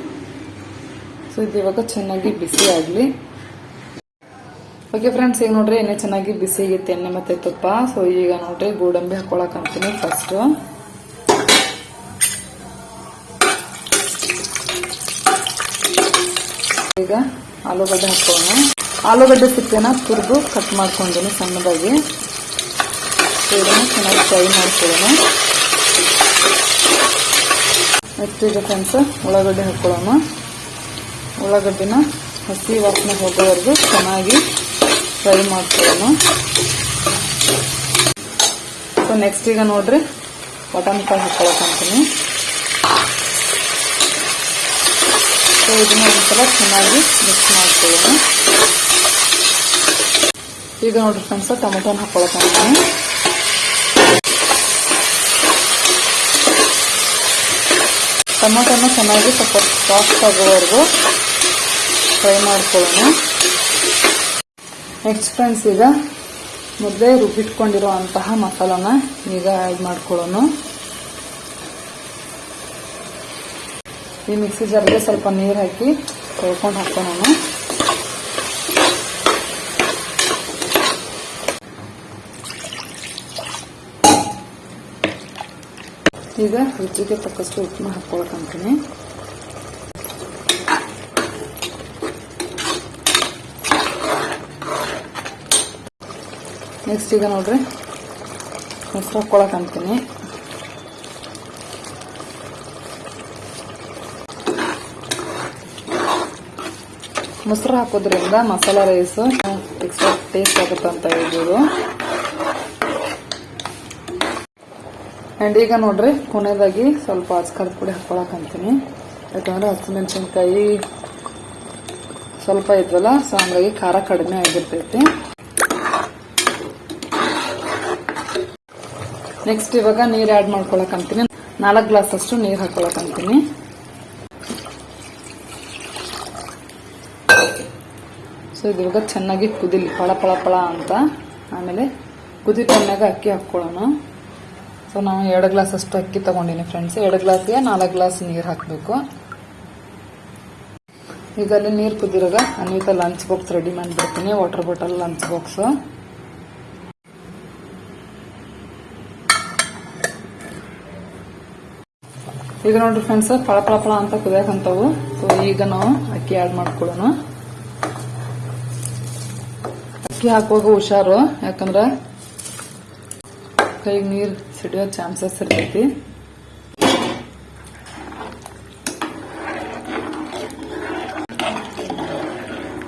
ಸೊ ಇದು ಇವಾಗ ಚೆನ್ನಾಗಿ ಬಿಸಿ ಆಗಲಿ. ಓಕೆ ಫ್ರೆಂಡ್ಸ್ ಈಗ ನೋಡ್ರಿ ಎಣ್ಣೆ ಚೆನ್ನಾಗಿ ಬಿಸಿ ಆಗಿತ್ತು ಎಣ್ಣೆ ಮತ್ತೆ ತುಪ್ಪ. ಸೊ ಈಗ ನೋಡ್ರಿ ಗೋಡಂಬಿ ಹಾಕೊಳಕಂತೀನಿ ಫಸ್ಟು ಈಗ ಆಲೂಗಡ್ಡೆ ಹಾಕೋಣ. ಆಲೂಗಡ್ಡೆ ಸಿಪ್ಪೆನ ತುರಿದು ಕಟ್ ಮಾಡ್ಕೊಂಡಿನಿ ಸಣ್ಣದಾಗಿ. ಚೆನ್ನಾಗಿ ಫ್ರೈ ಮಾಡ್ಕೊಳ್ಳೋಣ. ನೆಕ್ಸ್ಟ್ ಈಗ ಫ್ರೆಂಡ್ಸ್ ಉಳ್ಳಾಗಡ್ಡೆ ಹಾಕೊಳ್ಳೋಣ. ಉಳ್ಳಾಗಡ್ಡಿನ ಹಸಿ ವಾಸನೆ ಹೋಗೋವರೆಗೂ ಚೆನ್ನಾಗಿ ಫ್ರೈ ಮಾಡ್ಕೊಳ್ಳೋಣ. ಸೊ ನೆಕ್ಸ್ಟ್ ಈಗ ನೋಡ್ರಿ, ಬಟಾಣಿ ಕಾಳು ಹಾಕೊಳಕಂತೀನಿ ಸೊ ಇದನ್ನ ಒಂದ್ಸಲ ಚೆನ್ನಾಗಿ ಮಿಕ್ಸ್ ಮಾಡ್ಕೊಳ್ಳೋಣ. ಈಗ ನೋಡ್ರಿ ಫ್ರೆಂಡ್ಸ್ ಟೊಮೆಟೊನ ಹಾಕೊಳಕಂತೀನಿ ಟೊಮೆಟೊನ ಚೆನ್ನಾಗಿ ಸ್ವಲ್ಪ ಸಾಫ್ಟ್ ಆಗೋವರೆಗೂ ಫ್ರೈ ಮಾಡ್ಕೊಳ್ಳೋಣ. ನೆಕ್ಸ್ಟ್ ಫ್ರೆಂಡ್ಸ್ ಈಗ ಮೊದಲೇ ರುಬ್ಬಿಟ್ಕೊಂಡಿರೋ ಅಂತಹ ಮಸಾಲಾನ ಈಗ ಆ್ಯಡ್ ಮಾಡ್ಕೊಳ್ಳೋಣ. ಈ ಮಿಕ್ಸಿ ಜಾರಿಗೆ ಸ್ವಲ್ಪ ನೀರು ಹಾಕಿ ತೊಳ್ಕೊಂಡು ಹಾಕ್ತೇನೆ ನಾನು. ಈಗ ರುಚಿಗೆ ತಕ್ಕಷ್ಟು ಉಪ್ಪು ಹಾಕ್ಕೊಳಕಂತೀನಿ ನೆಕ್ಸ್ಟ್ ಈಗ ನೋಡ್ರಿ, ಮೊಸರು ಹಾಕ್ಕೊಳಕಂತೀನಿ ಮೊಸರು ಹಾಕೋದ್ರಿಂದ ಮಸಾಲ ರೈಸು ಎಕ್ಸ್ಟ್ರಾ ಟೇಸ್ಟ್ ಆಗುತ್ತೆ ಅಂತ ಹೇಳ್ಬೋದು. ಆ್ಯಂಡ್ ಈಗ ನೋಡ್ರಿ, ಕೊನೆಯದಾಗಿ ಸ್ವಲ್ಪ ಅಚ್ಕರದ ಪುಡಿ ಹಾಕೊಳಕ್ ಅಂತೀನಿ. ಯಾಕಂದ್ರೆ ಹಸಿಮೆಣಸಿನ್ಕಾಯಿ ಸ್ವಲ್ಪ ಇದ್ವಲ್ಲ ಸೊ ಹಂಗಾಗಿ ಖಾರ ಕಡಿಮೆ ಆಗಿರ್ತೈತಿ. ನೆಕ್ಸ್ಟ್ ಇವಾಗ ನೀರು ಆ್ಯಡ್ ಮಾಡ್ಕೊಳಕ್ ಅಂತೀನಿ. ನಾಲ್ಕು ಗ್ಲಾಸ್ ಅಷ್ಟು ನೀರು ಹಾಕೊಳಕ್ ಸೊ ಇದು ಚೆನ್ನಾಗಿ ಕುದಿಲಿ, ಪಳ ಪಳ ಪಳ ಅಂತ. ಆಮೇಲೆ ಕುದಿ ಟೈಮ್ನಾಗ ಅಕ್ಕಿ ಹಾಕ್ಕೊಳ್ಳೋಣ. ಸೊ ನಾನು ಎರಡು ಗ್ಲಾಸ್ ಅಷ್ಟು ಅಕ್ಕಿ ತೊಗೊಂಡಿನಿ ಫ್ರೆಂಡ್ಸ್ ಎರಡು ಗ್ಲಾಸ್ಗೆ ನಾಲ್ಕು ಗ್ಲಾಸ್ ನೀರು ಹಾಕಬೇಕು. ಈಗ ಅಲ್ಲಿ ನೀರು ಕುದಿರಾಗ ಅನ್ವಿತ ಲಂಚ್ ಬಾಕ್ಸ್ ರೆಡಿ ಮಾಡಿಬಿಡ್ತೀನಿ ವಾಟರ್ ಬಾಟಲ್ ಲಂಚ್ ಬಾಕ್ಸ್ ಈಗ ನೋಡ್ರಿ ಫ್ರೆಂಡ್ಸ್ ಪಳ ಪಳ ಪಳ ಅಂತ ಕುದಿಯಕಂತವು ಸೊ ಈಗ ನಾವು ಅಕ್ಕಿ ಆ್ಯಡ್ ಮಾಡ್ಕೊಳ್ಳೋಣ. ಅಕ್ಕಿ ಹಾಕುವಾಗ ಹುಷಾರು, ಯಾಕಂದ್ರೆ ಕೈಗೆ ನೀರು ಸಿಡಿಯೋ ಚಾನ್ಸಸ್ ಇರ್ತೈತಿ.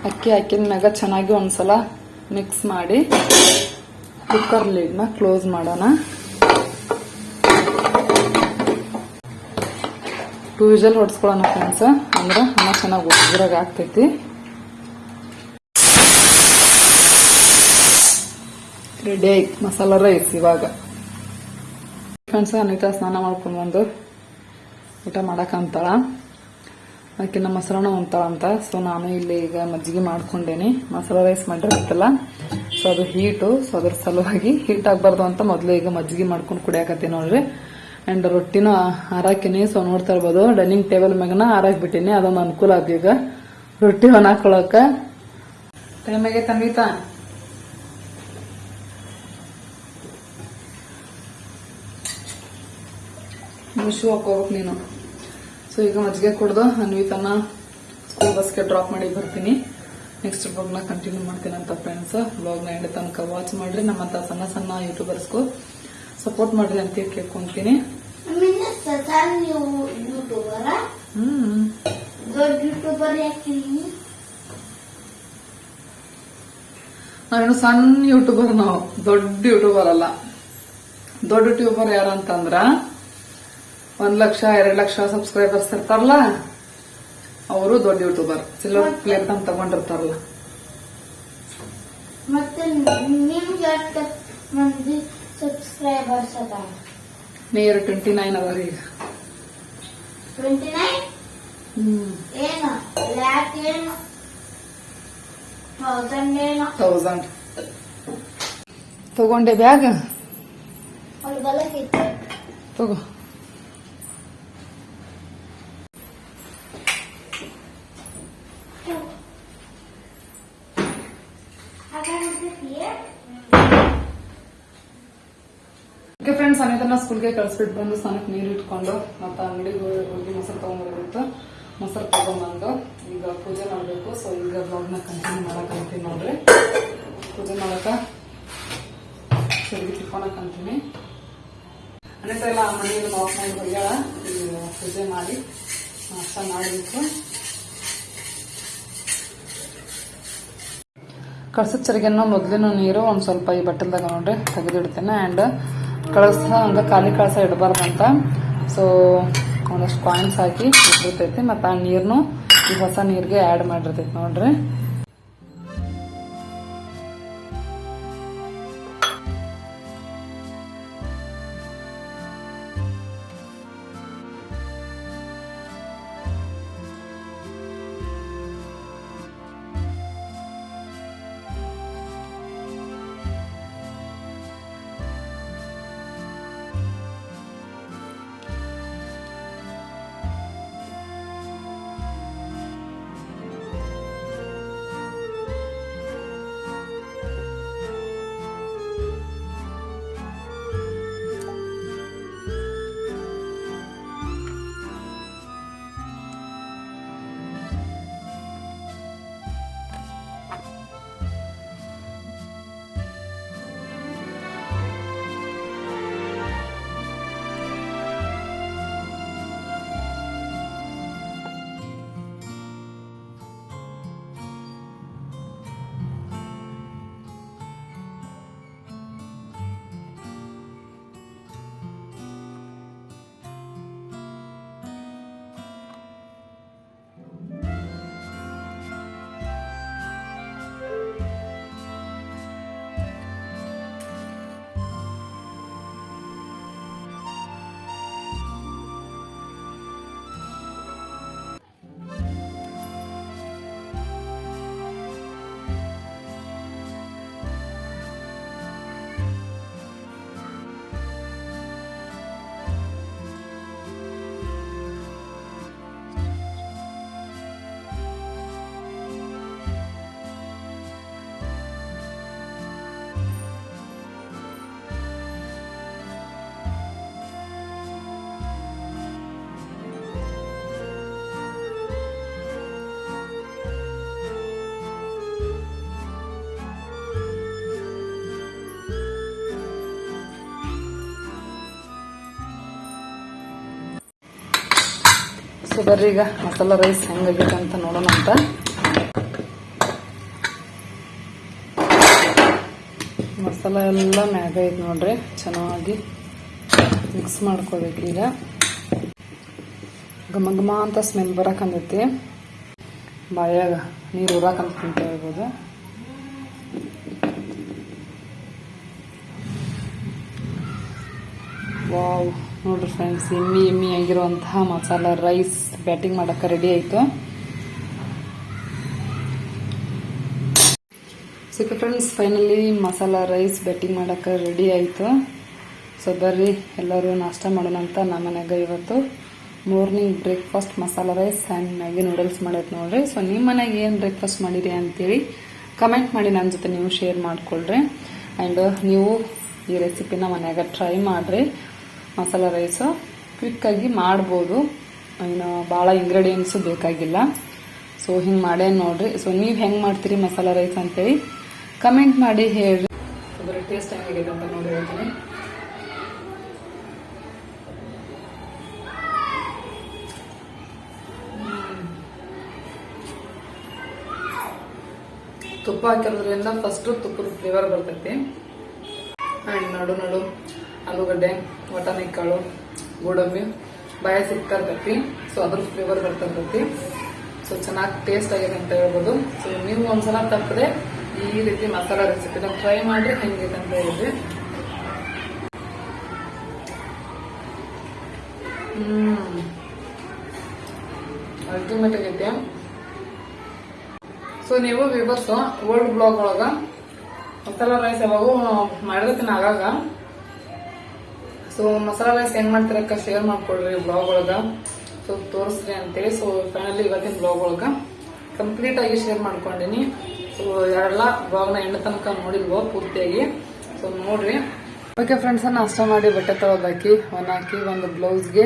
ಅಕ್ಕಿ ಹಾಕಿದ ಮ್ಯಾಗ ಚೆನ್ನಾಗಿ ಒಂದ್ಸಲ ಮಿಕ್ಸ್ ಮಾಡಿ ಕುಕ್ಕರ್ ಲೀಡ್ನ ಕ್ಲೋಸ್ ಮಾಡೋಣ. ಟೂ ವಿಜಲ್ ಹೊಡ್ಸ್ಕೊಳ್ಳೋಣ ಫ್ರೆಂಡ್ಸ್ ಅಂದ್ರೆ ಅನ್ನ ಚೆನ್ನಾಗಿ ಉದ್ರಾಗ ಆಗ್ತೈತಿ. ರೆಡಿ ಆಯ್ತು ಮಸಾಲ ರೈಸ್ ಇವಾಗ. ಫ್ರೆಂಡ್ಸ್ ಅನಿತಾ ಸ್ನಾನ ಮಾಡ್ಕೊಂಡು ಬಂದು ಊಟ ಮಾಡಕ್ಕಂತಾಳ ಆಕಿನ ಮೊಸರನ್ನ ಉಂತಾಳ ಅಂತ. ಸೊ ನಾನು ಇಲ್ಲಿ ಈಗ ಮಜ್ಜಿಗೆ ಮಾಡ್ಕೊಂಡೇನಿ. ಮಸಾಲ ರೈಸ್ ಮಾಡಿರ್ತಲ್ಲ ಸೊ ಅದು ಹೀಟು ಸೊ ಅದ್ರ ಸಲುವಾಗಿ ಹೀಟ್ ಆಗಬಾರ್ದು ಅಂತ ಮೊದಲು ಈಗ ಮಜ್ಜಿಗೆ ಮಾಡ್ಕೊಂಡು ಕುಡಿಯಾಕತ್ತೀನಿ ನೋಡ್ರಿ. ಅಂಡ್ ರೊಟ್ಟಿನೂ ಹಾರಾಕಿನಿ ಸೊ ನೋಡ್ತಾ ಇರ್ಬೋದು. ಡೈನಿಂಗ್ ಟೇಬಲ್ ಮ್ಯಾಗನ ಹಾರಾಕ್ಬಿಟ್ಟಿನಿ ಅದೊಂದು ಅನುಕೂಲ ಆಗ ಈಗ. ರೊಟ್ಟಿ ಒಣ ಹಾಕೊಳಕ ಟೈಮ್ ಆಗೈತೆ ಶೂ ಹಾಕೋಬೇಕು ನೀನು. ಸೊ ಈಗ ಮಜ್ಜಿಗೆ ಕುಡ್ದು ಅನ್ವಿತನ ಸ್ಕೂಲ್ ಬಸ್ಗೆ ಡ್ರಾಪ್ ಮಾಡಿ ಬರ್ತೀನಿ. ನೆಕ್ಸ್ಟ್ ಬ್ಲಾಗ್ನ ಕಂಟಿನ್ಯೂ ಮಾಡ್ತೀನಂತ ಅಂತ ಫ್ರೆಂಡ್ಸ್ ಬ್ಲಾಗ್ನ ಎಂಡ್ ತನಕ ವಾಚ್ ಮಾಡ್ರಿ. ನಮ್ಮಂತ ಸಣ್ಣ ಸಣ್ಣ ಯೂಟ್ಯೂಬರ್ಸ್ಗೂ ಸಪೋರ್ಟ್ ಮಾಡ್ರಿ ಅಂತ ಕೇಳ್ಕೊಂತೀನಿ. ನಾವೇನು ಸಣ್ಣ ಯೂಟ್ಯೂಬರ್ ನಾವು. ದೊಡ್ಡ ಯೂಟ್ಯೂಬರ್ ಅಲ್ಲ. ದೊಡ್ಡ ಯೂಟ್ಯೂಬರ್ ಯಾರಂತಂದ್ರ ಒಂದ್ ಲಕ್ಷ ಎರಡ್ ಲಕ್ಷ ಸಬ್ಸ್ಕ್ರೈಬರ್ಸ್ ಇರ್ತಾರಲ್ಲ ಅವರು ದೊಡ್ಡ ಯೂಟ್ಯೂಬರ್ ಸಿಲ್ವರ್ ಪ್ಲೇಟ್ ಅಂತ ತಗೊಂಡಿರ್ತಾರಲ್ಲ. ನಿಯರ್ ಟ್ವೆಂಟಿ ನೈನ್ ಅವರ್ ಈಗ. ತೌಸಂಡ್ ತಗೊಂಡೆ ಬ್ಯಾಗ್. ತಗೋ. ಓಕೆ ಫ್ರೆಂಡ್ಸ್ ಅನಿತನ ಸ್ಕೂಲ್ಗೆ ಕಳ್ಸ್ಬಿಟ್ಟು ಬಂದು ಸ್ನಾನಕ್ಕೆ ನೀರು ಇಟ್ಕೊಂಡು ಮತ್ತೆ ಅಂಗಡಿಗೆ ಹೋಗಿ ಮೊಸರು ತಗೊಂಡ್ಬರ್ಬೇಕು ಮೊಸರು ತಗೊಂಡ್ಬಂದು ಈಗ ಪೂಜೆ ಮಾಡಬೇಕು. ಸೊ ಈಗ ಬ್ಲಾಗ್ನ ಕಂಟಿನ್ಯೂ ಮಾಡಕ್ಕಂತೀನಿ ನೋಡ್ರಿ. ಪೂಜೆ ಮಾಡೋಕೆ ಸರಿ ತಿಳ್ಕೊಳಕ್ಕೆ ಅಂತೀನಿ. ಅನೇಕ ಎಲ್ಲ ಮನೆಯಲ್ಲಿ ವಾಕ್ ಮಾಡಿ ಹೋಗ್ಯಾಳ ಈಗ ಪೂಜೆ ಮಾಡಿ ನಾಷ್ಟ ಮಾಡಬೇಕು. ಕಳ್ಸಿದ ಚರಿಗೆನ ಮೊದಲಿನ ನೀರು ಒಂದು ಸ್ವಲ್ಪ ಈ ಬಟ್ಟಲ್ದಾಗ ನೋಡ್ರಿ ತೆಗೆದಿಡ್ತೇನೆ. ಆ್ಯಂಡ್ ಕಳಸ, ಹಂಗೆ ಖಾಲಿ ಕಳಸ ಇಡಬಾರ್ದಂತ. ಸೊ ಒಂದಷ್ಟು ಕಾಯಿನ್ಸ್ ಹಾಕಿ ಇಟ್ಟಿರ್ತೈತಿ. ಮತ್ತು ಆ ನೀರನ್ನು ಈ ಹೊಸ ನೀರಿಗೆ ಆ್ಯಡ್ ಮಾಡಿರ್ತೈತಿ ನೋಡ್ರಿ. ಸೊ ಬರ್ರಿ ಈಗ. ಮಸಾಲ ರೈಸ್ ಹೆಂಗಾಗೈತೆ ಅಂತ ನೋಡೋಣ ಅಂತ. ಮಸಾಲ ಎಲ್ಲ ಮ್ಯಾಗ ಐತೆ ನೋಡ್ರಿ. ಚೆನ್ನಾಗಿ ಮಿಕ್ಸ್ ಮಾಡ್ಕೋಬೇಕು ಈಗ. ಘಮ ಘಮ ಅಂತ ಸ್ಮೆಲ್ ಬರಕಂದೈತಿ ಬಾಯಾಗ ನೀರು ಉರಾಕಂತ ಅಂತ ಹೇಳ್ಬೋದು ವಾವ್, ನೋಡ್ರಿ ಫ್ರೆಂಡ್ಸ್ ಎಮ್ಮಿ ಎಮ್ಮಿ ಆಗಿರುವಂತಹ ಮಸಾಲ ರೈಸ್. ಬ್ಯಾಟಿಂಗ್ ಮಾಡೋಕೆ ರೆಡಿ ಆಯಿತು. ಸಿಕ್ಕ friends finally masala rice batting ಮಾಡಕ್ಕೆ ರೆಡಿ ಆಯಿತು. ಸೊ ಬರ್ರಿ, ಎಲ್ಲರೂ ನಾಷ್ಟ ಮಾಡೋಣ ಅಂತ ನಮ್ಮ ಮನೆಯಾಗ ಇವತ್ತು. Morning breakfast masala rice and Maggi noodles ಮಾಡೋದು ನೋಡ್ರಿ. ಸೊ ನಿಮ್ಮ ಮನೆಗೆ ಏನು ಬ್ರೇಕ್ಫಾಸ್ಟ್ ಮಾಡಿರಿ ಅಂತೇಳಿ ಕಮೆಂಟ್ ಮಾಡಿ ನನ್ನ ಜೊತೆ ನೀವು ಶೇರ್ ಮಾಡಿಕೊಳ್ರಿ. ಆ್ಯಂಡ್ ನೀವು ಈ ರೆಸಿಪಿನ ಮನೆಯಾಗ ಟ್ರೈ ಮಾಡಿರಿ. ಮಸಾಲ ರೈಸು ಕ್ವಿಕ್ಕಾಗಿ ಮಾಡ್ಬೋದು. ಇನ್ನು ಭಾಳ ಇಂಗ್ರೀಡಿಯೆಂಟ್ಸು ಬೇಕಾಗಿಲ್ಲ. ಸೊ ಹಿಂಗೆ ಮಾಡೇ ನೋಡ್ರಿ. ಸೊ ನೀವು ಹೆಂಗೆ ಮಾಡ್ತೀರಿ ಮಸಾಲ ರೈಸ್ ಅಂತೇಳಿ ಕಮೆಂಟ್ ಮಾಡಿ ಹೇಳ್ರಿ. ಅದರ ಟೇಸ್ಟ್ ಹೆಂಗಾಗಿದೆ ಅಂತ ನೋಡಿ ಹೇಳ್ತೀನಿ. ತುಪ್ಪ ಹಾಕಿರೋದ್ರಿಂದ ಫಸ್ಟು ತುಪ್ಪದ ಫ್ಲೇವರ್ ಬರ್ತೈತಿ. ಆ್ಯಂಡ್ ನಡು ನಡು. ಆಲೂಗಡ್ಡೆ ವಟಾಣಿ ಕಾಳು ಗೋಡಂಬಿ. ಬಾಯ ಸಿಗ್ತಾ ಇರ್ತೈತಿ. ಸೊ ಅದ್ರ ಫ್ಲೇವರ್ ಬರ್ತಾ ಇರ್ತೈತಿ. ಸೊ ಚೆನ್ನಾಗಿ ಟೇಸ್ಟ್ ಆಗಿದೆ ಅಂತ ಹೇಳ್ಬೋದು. ಸೊ ನೀವು ಒಂದ್ಸಲ ತಪ್ಪದೆ ಈ ರೀತಿ ಮಸಾಲ ನಾವು ಟ್ರೈ ಮಾಡಿ ಹೆಂಗಿದೆ ಅಂತ ಹೇಳಿದ್ರಿ ಅಲ್ಟಿಮೇಟ್ ಆಗೈತೆ ಸೊ ನೀವು ವಿವರ್ಸ್ ಓಲ್ಡ್ ಬ್ಲಾಗ್ ಒಳಗ ಮಸಾಲ ರೈಸ್ ಯಾವಾಗ ಮಾಡಿರ್ತೀನಿ ಆಗಾಗ ಸೊ ಮಸಾಲ ರೈಸ್ ಹೆಂಗ್ ಮಾಡ್ತಿರಕ್ಕ ಶೇರ್ ಮಾಡ್ಕೊಡ್ರಿ ಬ್ಲಾಗ್ ಒಳಗ. ಸೊ ತೋರಿಸ್ರಿ ಅಂತೇಳಿ. ಸೊ ಫೈನಲಿ ಇವತ್ತಿನ ಬ್ಲಾಗ್ ಒಳಗ ಕಂಪ್ಲೀಟ್ ಆಗಿ ಶೇರ್ ಮಾಡ್ಕೊಂಡಿನಿ. ಸೊ ಬ್ಲಾಗ್ ಬ್ಲಾಗ್ನ ಎಂಡ್ ತನಕ ನೋಡಿಲ್ವೋ ಪೂರ್ತಿಯಾಗಿ. ಸೊ ನೋಡ್ರಿ. ಓಕೆ ಫ್ರೆಂಡ್ಸ್ ನಾಷ್ಟ ಮಾಡಿ ಬಟ್ಟೆ ತಗೋದಾಕಿ ಒನ್ ಹಾಕಿ, ಒಂದು ಬ್ಲೌಸ್ಗೆ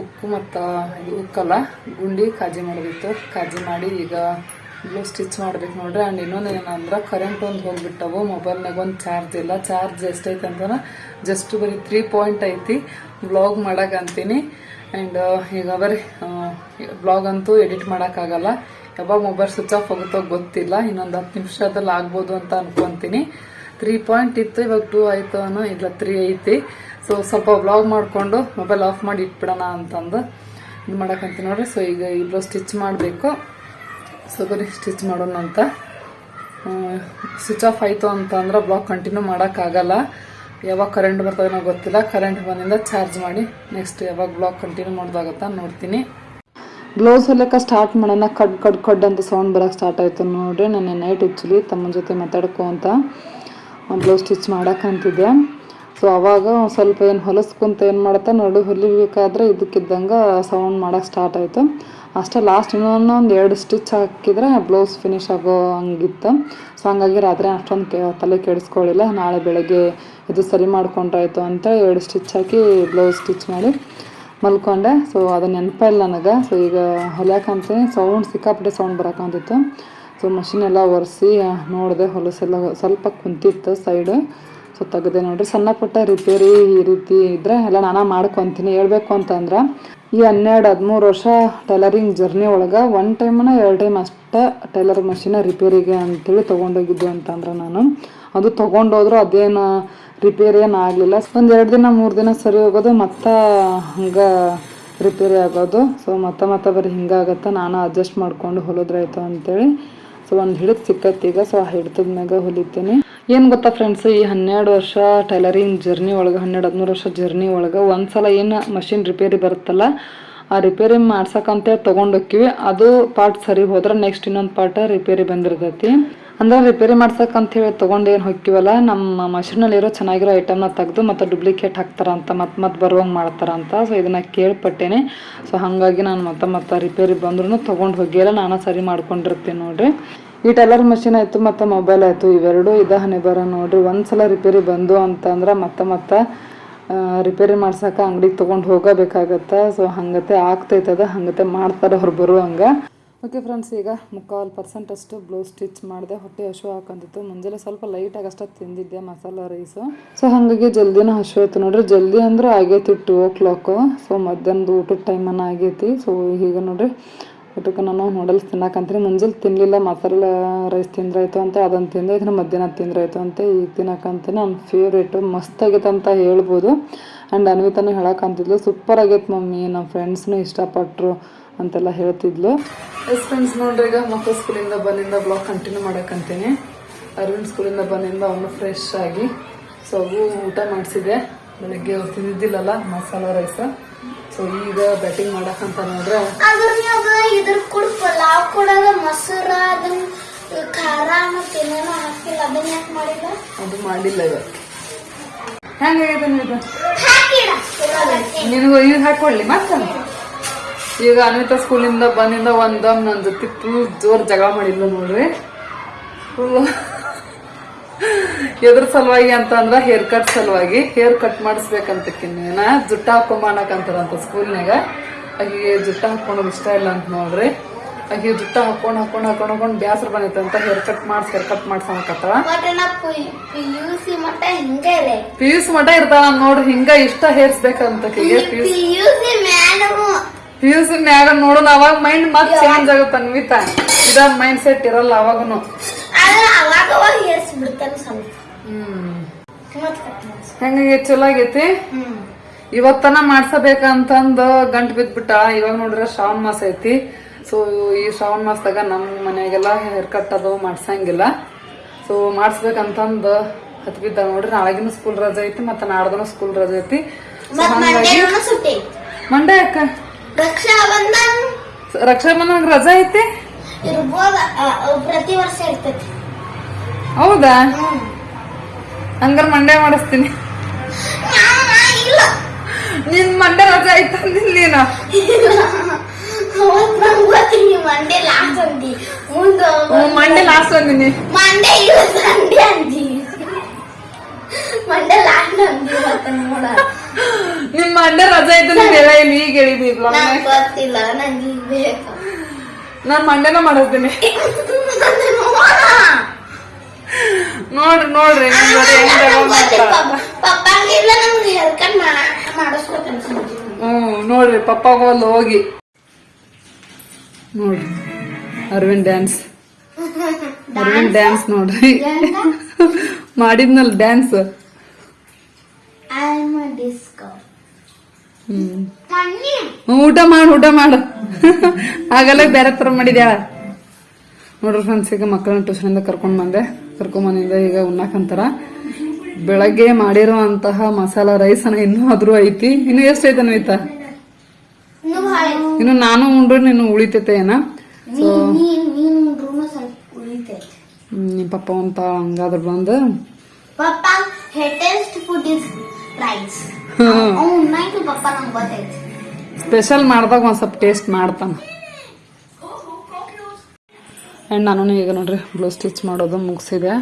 ಉಕ್ಕು ಮತ್ತು ಉಕ್ಕಲ್ಲ, ಗುಂಡಿ ಕಾಜಿ ಮಾಡಬೇಕು ಕಾಜಿ ಮಾಡಿ ಈಗ ಬ್ಲೌಸ್ ಸ್ಟಿಚ್ ಮಾಡ್ಬೇಕು ನೋಡ್ರಿ. ಆ್ಯಂಡ್ ಇನ್ನೊಂದು ಏನಂದ್ರೆ ಕರೆಂಟ್ ಒಂದು ಹೋಗ್ಬಿಟ್ಟವು. ಮೊಬೈಲ್ನಾಗ ಒಂದು ಚಾರ್ಜ್ ಇಲ್ಲ. ಚಾರ್ಜ್ ಎಷ್ಟೈತೆ ಅಂತಂದ್ರೆ ಜಸ್ಟ್ ಬರೀ ತ್ರೀ ಪಾಯಿಂಟ್ ಐತಿ. ಬ್ಲಾಗ್ ಮಾಡಕ್ಕೆ ಅಂತೀನಿ. ಆ್ಯಂಡ್ ಈಗ ಬರೀ ಬ್ಲಾಗ್ ಅಂತೂ ಎಡಿಟ್ ಮಾಡೋಕ್ಕಾಗಲ್ಲ ಯಾವಾಗ ಮೊಬೈಲ್ ಸ್ವಿಚ್ ಆಫ್ ಹೋಗುತ್ತೋ ಗೊತ್ತಿಲ್ಲ. ಇನ್ನೊಂದು ಹತ್ತು ನಿಮಿಷದಲ್ಲಿ ಆಗ್ಬೋದು ಅಂತ ಅನ್ಕೊತೀನಿ. ತ್ರೀ ಪಾಯಿಂಟ್ ಇತ್ತು, ಇವಾಗ ಟೂ ಆಯಿತು ಅನ್ನೋ, ಇಲ್ಲ ತ್ರೀ ಐತಿ. ಸೊ ಸ್ವಲ್ಪ ಬ್ಲಾಗ್ ಮಾಡಿಕೊಂಡು ಮೊಬೈಲ್ ಆಫ್ ಮಾಡಿ ಇಟ್ಬಿಡೋಣ ಅಂತಂದು ಇದು ಮಾಡೋಕ್ಕಂತೀನಿ ನೋಡ್ರಿ. ಸೊ ಈಗ ಇಬ್ರು ಸ್ಟಿಚ್ ಮಾಡಬೇಕು. ಸೊ ಬರೀ ಸ್ಟಿಚ್ ಮಾಡೋಣ ಅಂತ. ಸ್ವಿಚ್ ಆಫ್ ಆಯಿತು ಅಂತ ಅಂದ್ರೆ ಕಂಟಿನ್ಯೂ ಮಾಡೋಕ್ಕಾಗಲ್ಲ ಯಾವಾಗ ಕರೆಂಟ್ ಬರ್ತದೆ ಗೊತ್ತಿಲ್ಲ. ಕರೆಂಟ್ ಬಂದಿಂದ ಚಾರ್ಜ್ ಮಾಡಿ ನೆಕ್ಸ್ಟ್ ಯಾವಾಗ ಬ್ಲಾಕ್ ಕಂಟಿನ್ಯೂ ಮಾಡೋದಾಗತ್ತಾ ನೋಡ್ತೀನಿ. ಬ್ಲೌಸ್ ಹೊಲಿಯೋಕೆ ಸ್ಟಾರ್ಟ್ ಮಾಡೋಣ. ಕಡ್ ಕಡ್ ಕಡ್ ಅಂತ ಸೌಂಡ್ ಬರೋಕ್ಕೆ ಸ್ಟಾರ್ಟ್ ಆಯಿತು ನೋಡಿರಿ. ನಾನು ನೈಟ್ ಆ್ಯಕ್ಚುಲಿ ತಮ್ಮನ ಜೊತೆ ಮಾತಾಡ್ಕೊ ಅಂತ ಬ್ಲೌಸ್ ಸ್ಟಿಚ್ ಮಾಡೋಕ್ಕಂತಿದ್ದೆ ಸೊ ಅವಾಗ ಸ್ವಲ್ಪ ಏನು ಹೊಲಸ್ಕೊಂತ ಏನು ಮಾಡ್ತಾ ನೋಡಿ. ಹೊಲಿಬೇಕಾದ್ರೆ ಇದಕ್ಕಿದ್ದಂಗೆ ಸೌಂಡ್ ಮಾಡೋಕ್ಕೆ ಸ್ಟಾರ್ಟ್ ಆಯಿತು. ಅಷ್ಟೇ ಲಾಸ್ಟ್ ಇನ್ನೊಂದು ಎರಡು ಸ್ಟಿಚ್ ಹಾಕಿದ್ರೆ ಬ್ಲೌಸ್ ಫಿನಿಶ್ ಆಗೋ ಹಂಗಿತ್ತು. ಸೊ ಹಂಗಾಗಿ ರಾತ್ರಿ ಅಷ್ಟೊಂದು ಕೆ ತಲೆ ಕೆಡಿಸ್ಕೊಳ್ಳಿಲ್ಲ ನಾಳೆ ಬೆಳಗ್ಗೆ ಇದು ಸರಿ ಮಾಡ್ಕೊಂಡ್ರಾಯ್ತು ಅಂತ ಎರಡು ಸ್ಟಿಚ್ ಹಾಕಿ ಬ್ಲೌಸ್ ಸ್ಟಿಚ್ ಮಾಡಿ ಮಲ್ಕೊಂಡೆ. ಸೊ ಅದು ನೆನಪಿಲ್ಲ ನನಗೆ. ಸೊ ಈಗ ಹೊಲಿಯಾಕಂತೀನಿ ಸೌಂಡ್ ಸಿಕ್ಕಾಪಟ್ಟೆ ಸೌಂಡ್ ಬರಕಂತಿತ್ತು ಸೊ ಮಷಿನ್ ಎಲ್ಲ ಒರೆಸಿ ನೋಡಿದೆ ಹೊಲಸೆಲ್ಲ ಸ್ವಲ್ಪ ಕುಂತಿತ್ತು ಸೈಡು ಸೊ ತೆಗೆದೆ ನೋಡಿರಿ. ಸಣ್ಣ ಪುಟ್ಟ ರಿಪೇರಿ ಈ ರೀತಿ ಇದ್ರೆ ಎಲ್ಲ ನಾನು ಮಾಡ್ಕೊತೀನಿ. ಹೇಳ್ಬೇಕು ಅಂತಂದ್ರೆ ಈ ಹನ್ನೆರಡು, ಹದಿಮೂರು ವರ್ಷ ಟೈಲರಿಂಗ್ ಜರ್ನಿ ಒಳಗೆ ಒನ್ ಟೈಮ್ನ ಎರಡು ಟೈಮ್ ಅಷ್ಟೇ ಟೈಲರ್ ಮಷಿನ ರಿಪೇರಿಗೆ ಅಂತೇಳಿ ತೊಗೊಂಡೋಗಿದ್ದು ಅಂತಂದ್ರೆ ನಾನು. ಅದು ತೊಗೊಂಡೋದ್ರು ಅದೇನು ರಿಪೇರಿ ಏನು ಆಗಲಿಲ್ಲ. ಒಂದು ಎರಡು ದಿನ, ಮೂರು ದಿನ ಸರಿ ಹೋಗೋದು, ಮತ್ತೆ ಹಂಗೆ ರಿಪೇರಿ ಆಗೋದು. ಸೊ ಮತ್ತೆ ಮತ್ತೆ ಬರೀ ಹಿಂಗಾಗತ್ತೆ, ನಾನು ಅಡ್ಜಸ್ಟ್ ಮಾಡ್ಕೊಂಡು ಹೊಲಿದ್ರಾಯ್ತು ಅಂತೇಳಿ. ಸೊ ಒಂದು ಹಿಡಿದು ಸಿಕ್ಕತ್ತೀಗ. ಸೊ ಆ ಹಿಡಿತದ ಮ್ಯಾಗ ಹೊಲಿತೀನಿ. ಏನು ಗೊತ್ತಾ ಫ್ರೆಂಡ್ಸ್ ಈ ಹನ್ನೆರಡು ವರ್ಷ ಟೈಲರಿಂಗ್ ಜರ್ನಿ ಒಳಗೆ, ಹನ್ನೆರಡು ಹದಿಮೂರು ವರ್ಷ ಜರ್ನಿ ಒಳಗೆ ಒಂದ್ಸಲ ಏನು ಮಷಿನ್ ರಿಪೇರಿ ಬರುತ್ತಲ್ಲ, ಆ ರಿಪೇರಿ ಮಾಡ್ಸಕ್ಕಂತೇಳಿ ತೊಗೊಂಡೋಕ್ಕಿವಿ ಅದು ಪಾರ್ಟ್ ಸರಿ ಹೋದ್ರೆ ನೆಕ್ಸ್ಟ್ ಇನ್ನೊಂದು ಪಾರ್ಟ್ ರಿಪೇರಿ ಬಂದಿರ್ತೈತಿ. ಅಂದ್ರೆ ರಿಪೇರಿ ಮಾಡ್ಸಕ್ಕಂತ ಹೇಳಿ ತೊಗೊಂಡು ಏನು ಹೊಕ್ಕಿವಲ್ಲ, ನಮ್ಮ ಮಷಿನಲ್ಲಿರೋ ಚೆನ್ನಾಗಿರೋ ಐಟಮ್ನ ತೆಗೆದು ಮತ್ತು ಡುಪ್ಲಿಕೇಟ್ ಹಾಕ್ತಾರಂತ ಮತ್ತೆ ಮತ್ತೆ ಬರುವಂಗೆ ಮಾಡ್ತಾರಂತ ಸೊ ಇದನ್ನು ಕೇಳ್ಪಟ್ಟೇನೆ. ಸೊ ಹಾಗಾಗಿ ನಾನು ಮತ್ತೆ ಮತ್ತೆ ರಿಪೇರಿ ಬಂದ್ರೂ ತೊಗೊಂಡು ಹೋಗಿಲ್ಲ ನಾನು ಸರಿ ಮಾಡ್ಕೊಂಡಿರ್ತೀನಿ ನೋಡ್ರಿ. ಈ ಟೆಲರ್ ಮಷಿನ್ ಆಯಿತು, ಮತ್ತು ಮೊಬೈಲ್ ಆಯಿತು, ಇವೆರಡು ಇದ ಹನಿ ಬರ ನೋಡ್ರಿ. ಒಂದ್ಸಲ ರಿಪೇರಿ ಬಂದು ಅಂತಂದ್ರೆ ಮತ್ತೆ ಮತ್ತೆ ರಿಪೇರಿ ಮಾಡ್ಸಕ್ಕೆ ಅಂಗಡಿಗೆ ತೊಗೊಂಡು ಹೋಗಬೇಕಾಗತ್ತೆ. ಸೊ ಹಂಗತೆ ಆಗ್ತೈತದ, ಹಂಗತೆ ಮಾಡ್ತಾರೆ ಅವ್ರು ಬರುವಂಗೆ. ಓಕೆ ಫ್ರೆಂಡ್ಸ್ ಈಗ ಮುಕ್ಕಾಲು ಪರ್ಸೆಂಟ್ ಅಷ್ಟು ಬ್ಲೌಸ್ ಸ್ಟಿಚ್ ಮಾಡಿದೆ, ಹೊಟ್ಟೆ ಹಶು ಹಾಕಂತಿತ್ತು. ಮುಂಜಾನೆ ಸ್ವಲ್ಪ ಲೈಟಾಗಿ ಅಷ್ಟೇ ತಿಂದಿದ್ದೆ ಮಸಾಲ ರೈಸು ಸೊ ಹಾಗಾಗಿ ಜಲ್ದಿನ ಹಶು ಆಯ್ತು ನೋಡ್ರಿ. ಜಲ್ದಿ ಅಂದ್ರೆ ಆಗೈತಿ ಟೂ ಓ ಕ್ಲಾಕು ಸೊ ಮಧ್ಯಾಹ್ನದ ಊಟದ ಟೈಮನ್ನು ಆಗೈತಿ. ಸೊ ಈಗ ನೋಡ್ರಿ ಊಟಕ್ಕೆ ನಾನು ನೂಡಲ್ಸ್ ತಿನ್ನಕಂತೀನಿ ಮುಂಜಾನೆ ತಿನ್ನಲಿಲ್ಲ ಮಸಾಲೆ ರೈಸ್ ತಿಂದ್ರಾಯ್ತು ಅಂತ, ಅದನ್ನು ತಿಂದೆ ಇದನ್ನು ಮಧ್ಯಾಹ್ನ ತಿಂದ್ರಾಯ್ತು ಅಂತ, ಈಗ ತಿನ್ನಕಂತೀನಿ ನನ್ನ ಫೇವ್ರೇಟು ಮಸ್ತ್ ಆಗೈತೆ ಅಂತ ಹೇಳ್ಬೋದು. ಆ್ಯಂಡ್ ಅನ್ವಿತಾನು ಹೇಳಕ್ಕಂತಿದ್ಲು ಸೂಪರ್ ಆಗೈತೆ ಮಮ್ಮಿ ನಮ್ಮ ಫ್ರೆಂಡ್ಸ್ನು ಇಷ್ಟಪಟ್ಟರು ಅಂತೆಲ್ಲ ಹೇಳ್ತಿದ್ಲು. ಎಸ್ ಫ್ರೆಂಡ್ಸ್ ನೋಡ್ರಿ, ಈಗ ಮಕ್ಕಳು ಸ್ಕೂಲಿಂದ ಬಂದಿಂದ ಬ್ಲಾಗ್ ಕಂಟಿನ್ಯೂ ಮಾಡಕ್ಕಂತೀನಿ ಅರವಿಂದ್ ಸ್ಕೂಲಿಂದ ಬಂದಿಂದ ಅವನು ಫ್ರೆಶ್ ಆಗಿ ಸೊ ಊಟ ಮಾಡಿಸಿದೆ ಬೆಳಗ್ಗೆ ಅವ್ರು ತಿಂದಿದ್ದಿಲ್ಲಲ್ಲ, ಮಸಾಲ ರೈಸ್ ಸೊ ಈಗ ಬ್ಯಾಟಿಂಗ್ ಮಾಡಕ್ಕಂತ ನೋಡ್ರೆ ಅದ್ರ ಮ್ಯಾಗ ಇದ್ರ ಕೂಡ ಪಲಾವ್ ಕೊಡಲ್ಲ ಮೊಸರ ಅದನ್ನ ಖಾರ ಮತ್ತೆ ಏನೇನೋ ಹಾಕಿಲ್ಲ. ಅದನ್ನ ಯಾಕೆ ಮಾಡಿಲ್ಲ ಅದು ಮಾಡಿಲ್ಲ ಇವತ್ತು ಹೆಂಗಾಗೈತೆ ನೀವು ನಿನಗೂ? ಈಗ ಹಾಕೊಳ್ಳಿ ಮತ್ತೆ? ಈಗ ಅನ್ವಿತಾ ಸ್ಕೂಲಿಂದ ಬಂದಿಂದ ಒಂದಮ್ ನನ್ನ ಜೊತೆ ಫುಲ್ ಜೋರ್ ಜಗಳ ಮಾಡಿಲ್ಲ ನೋಡ್ರಿ. ಫುಲ್ ಎದ್ರ ಸಲುವಾಗಿ ಅಂತ ಅಂದ್ರ ಹೇರ್ ಕಟ್ ಸಲುವಾಗಿ. ಹೇರ್ ಕಟ್ ಮಾಡಿಸ್ಬೇಕಂತ ಜುಟ್ಟ ಜುಟ್ಟ ಅಂತಾರಂತ ಸ್ಕೂಲ್ನಾಗ ಆಕಿಗೆ ಜುಟ್ಟ ಹಾಕೊಳೋದು ಇಷ್ಟ ಇಲ್ಲ ಅಂತ ನೋಡ್ರಿ. ಆಕೆ ಜುಟ್ಟ ಹಾಕೊಂಡ್ ಹಾಕೊಂಡ್ ಹಾಕೊಂಡ್ ಹಾಕೊಂಡ್ ಬ್ಯಾಸರ ಅಂತ ಹೇರ್ ಕಟ್ ಮಾಡ್ಸಿ ಹೇರ್ ಕಟ್ ಮಾಡ್ಸಕತ್ತಾಳ ಪಿ ಯು ಸಿ ಮಠ ಇರ್ತಾಳ ನೋಡ್ರಿ ಹಿಂಗ ಇಷ್ಟ ಹೇರ್ಸ್ಬೇಕಂತ P U P U C ಮ್ಯಾಗ ನೋಡೋಣ ಅವಾಗ ಮೈಂಡ್ ಮತ್ ಚೇಂಜ್ ಆಗುತ್ತೆ ಅನ್ವಿತ ಇದ ಮೈಂಡ್ ಸೆಟ್ ಇರಲ್ಲ ಅವಾಗನು. ಬಿಡ್ತಾನೆ ಸ್ವಲ್ಪ. ಮಾಡ್ಸ ಹೆಂಗಾಗಿ ಚಲೋ ಆಗೈತಿ? ಇವತ್ತನ ಮಾಡ್ಸಬೇಕಂತಂದ ಗಂಟ್ ಬಿದ್ಬಿಟ್ಟ. ಇವಾಗ ನೋಡ್ರ ಶ್ರಾವಣ ಮಾಸ ಐತಿ. ಸೊ ಈ ಶ್ರಾವಣ ಮಾಸದಾಗ ನಮ್ಮ ಮನೆಯಾಗೆಲ್ಲ ಹೇರ್ ಕಟ್ ಅದು ಮಾಡ್ಸಂಗಿಲ್ಲ. ಸೊ ಮಾಡಿಸ್ಬೇಕಂತಂದು ಹತ್ ಬಿದ್ದ ನೋಡ್ರಿ ನಾಳೆಗಿನ ಸ್ಕೂಲ್ ರಜೆ ಐತಿ ಮತ್ತೆ ನಾಡ್ದನ ಸ್ಕೂಲ್ ರಜೆ ಐತಿ. ಮಂಡೆ ಅಕ್ಕ ರಕ್ಷಾ ಬಂಧನ್ ರಕ್ಷಾ ಬಂಧನ ರಜೆ ಐತಿ? ಪ್ರತಿ ವರ್ಷ ಇರ್ತೈತಿ. ಹೌದಾ? ಹಂಗಾರ ಮಂಡೆ ಮಾಡಿಸ್ತೀನಿ. ನಿನ್ ಮಂಡೆ ರಜೆ ಆಯ್ತು ನೀನು? ಅವತ್ ನಂಗ್ ಮಂಡೆ ಲಾಸ್ಟ್ ಅಂದಿ ಮುಂದೆ ಮಂಡೆ ಲಾಸ್ಟ್ ಅಂದಿನಿ. ಮಂಡೆ ಇಲ್ಲ ಸಂಡೆ ಅಂದಿ ಮಂಡೆ ಲಾಸ್ಟ್ ಅಂದಿ ನೋಡ ನಿಮ್ ಮಂಡೆ ರಜೆ ಆಯ್ತು ಅಂತ ಹೇಳ ಇಲ್ಲಿ ಈಗ ನಂಗ್ ಗೊತ್ತಿಲ್ಲ ನಂಗೆ ಬೇಕು ನಾನ್ ಮಂಡೆನ ಮಾಡಿಸ್ತೀನಿ. ನೋಡ್ರಿ ನೋಡ್ರಿ ಹ್ಮ್ ನೋಡ್ರಿ ಪಪ್ಪಾಗ ಅಲ್ಲಿ ಹೋಗಿ. ನೋಡ್ರಿ ಅರವಿಂದ್ ಡ್ಯಾನ್ಸ್ ಅರವಿಂದ್ ಡ್ಯಾನ್ಸ್ ನೋಡ್ರಿ. ಮಾಡಿದ್ನಲ್ ಡ್ಯಾನ್ಸ್ ಊಟ ಮಾಡು ಊಟ ಮಾಡು. ಆಗಲ್ಲ ಬೇರೆ ತರ ಮಾಡಿದ್ಯಾ? ನೋಡ್ರಿ ಫ್ರೆಂಡ್ಸ್ ಈಗ ಮಕ್ಕಳನ್ನ ಟ್ಯೂಷನಿಂದ ಕರ್ಕೊಂಡ್ ಬಂದೆ. ಕರ್ಕೊಂಡ್ ಬಂದಿಂದ ಈಗ ಉಣ್ಣಾಕಂತಾರ ಬೆಳಗ್ಗೆ ಮಾಡಿರುವಂತಹ ಮಸಾಲ ರೈಸ್ ಅನ್ನ ಇನ್ನೂ ಆದ್ರೂ ಐತಿ. ಇನ್ನು ಎಷ್ಟು ಐತೆ ಐತಾ. ಇನ್ನು ನಾನು ಉಂಡ್ರೆ ನೀನು ಉಳಿತೈತೆ ಏನ? ಸೊ ನೀನ್ ನೀನ್ ಉಳಿತೈತಿ. ಹ್ಮ್, ನಿಮ್ ಪಪ್ಪ ಅಂತ ಹಂಗಾದ್ರ ಬಂದು. ಸ್ಪೆಷಲ್ ಮಾಡ್ದಾಗ ಒಂದ್ ಸ್ವಲ್ಪ ಟೇಸ್ಟ್ ಮಾಡ್ತಾನ. ಆ್ಯಂಡ್ ನಾನು ಈಗ ನೋಡ್ರಿ ಬ್ಲೌಸ್ ಸ್ಟಿಚ್ ಮಾಡೋದು ಮುಗಿಸಿದೆ.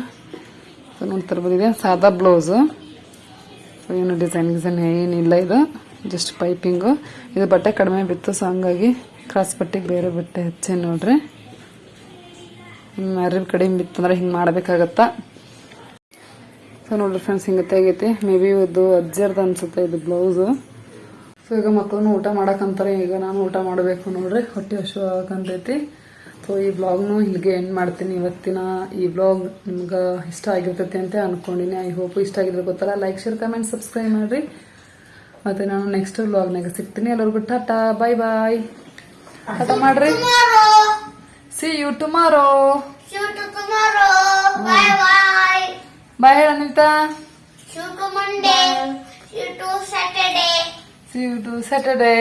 ಸೊ ಬಂದಿದೆ ಸಾದಾ ಬ್ಲೌಸು ಏನು ಡಿಸೈನ್ ಗಿಸೈನ್ ಏನಿಲ್ಲ ಇದು. ಜಸ್ಟ್ ಪೈಪಿಂಗು ಇದು ಬಟ್ಟೆ ಕಡಿಮೆ ಬಿತ್ತು ಸೊ ಹಂಗಾಗಿ ಕ್ರಾಸ್ ಬಟ್ಟೆಗೆ ಬೇರೆ ಬಟ್ಟೆ ಹಚ್ಚೆ ನೋಡ್ರಿ. ಅರಿವು ಕಡಿಮೆ ಬಿತ್ತಂದ್ರೆ ಹಿಂಗೆ ಮಾಡಬೇಕಾಗತ್ತೆ. ಸೊ ನೋಡ್ರಿ ಫ್ರೆಂಡ್ಸ್ ಹಿಂಗೆ ತೆಗೈತಿ ಮೇ ಬಿ ಇದು ಅಜ್ಜರ್ದು ಅನ್ಸುತ್ತೆ ಇದು ಬ್ಲೌಸು ಸೊ ಈಗ ಮಕ್ಕಳನ್ನು ಊಟ ಮಾಡಕ್ಕಂತಾರೆ ಈಗ ನಾನು ಊಟ ಮಾಡಬೇಕು ನೋಡ್ರಿ. ಹೊಟ್ಟೆ ಹಶು ಆಗಂತೈತಿ ಸೊ ಈ ಬ್ಲಾಗ್ನು ಇಲ್ಲಿಗೆ ಎಂಡ್ ಮಾಡ್ತೀನಿ ಇವತ್ತಿನ ಈ ಬ್ಲಾಗ್ ನಿಮ್ಗೆ ಇಷ್ಟ ಆಗಿರ್ತೈತಿ ಅಂತ ಅನ್ಕೊಂಡಿನಿ ಐ ಹೋಪ್ ಇಷ್ಟ ಆಗಿದ್ರೆ ಗೊತ್ತಲ್ಲ ಲೈಕ್ ಶೇರ್ ಕಮೆಂಟ್ ಸಬ್ಸ್ಕ್ರೈಬ್ ಮಾಡ್ರಿ ಮತ್ತೆ ನಾನು ನೆಕ್ಸ್ಟ್ ಬ್ಲಾಗ್ನಾಗ ಸಿಗ್ತೀನಿ ಎಲ್ಲರಿಗೂ ಟಾಟಾ ಬಾಯ್ ಬಾಯ್ ಟಾಟಾ ಮಾಡ್ರಿ see you tomorrow bye Anita ಹೇಳ ಅನಿತಾ ಶೂ ಟು ಸ್ಯಾಟರ್ಡೇ